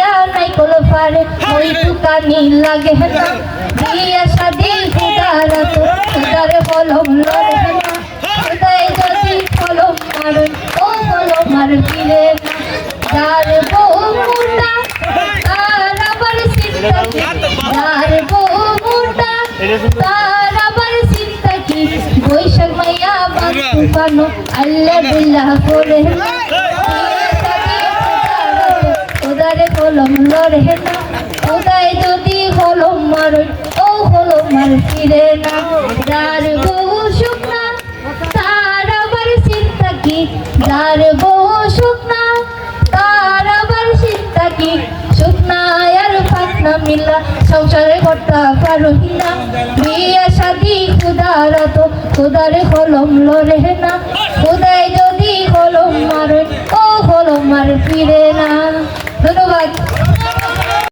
দিয়া নাই কোন পারে। ওই দোকানি লাগে না। বিয়া শাদি খুদারা তো খুদারে কলম লড়ে না। খুদাই যদি কলম মারে ও কলম মার ফিরে যার বউ মোটা তার আবার চিন্তা কি? যার বউ মোটা তার আবার চিন্তা কি? বৈশাখ মাইয়া বান্ধু পানো আল্লাহ বিল্লাহ করে। কলম লড়ে না। ওদায় যদি কলম মারে, ও কলম মার ফিরে না। যার বউ শুকনা তার আবার চিন্তা কি? যার বউ শুকনা তার আবার চিন্তা কি? শুকনা আর পাকনা মিলা, সংসারে করতে পারো না। বিয়ে, শাদি খুদার তো খুদারে কলম লড়ে না। খুদায় যদি কলম মারে, ও কলম মার ফিরে না।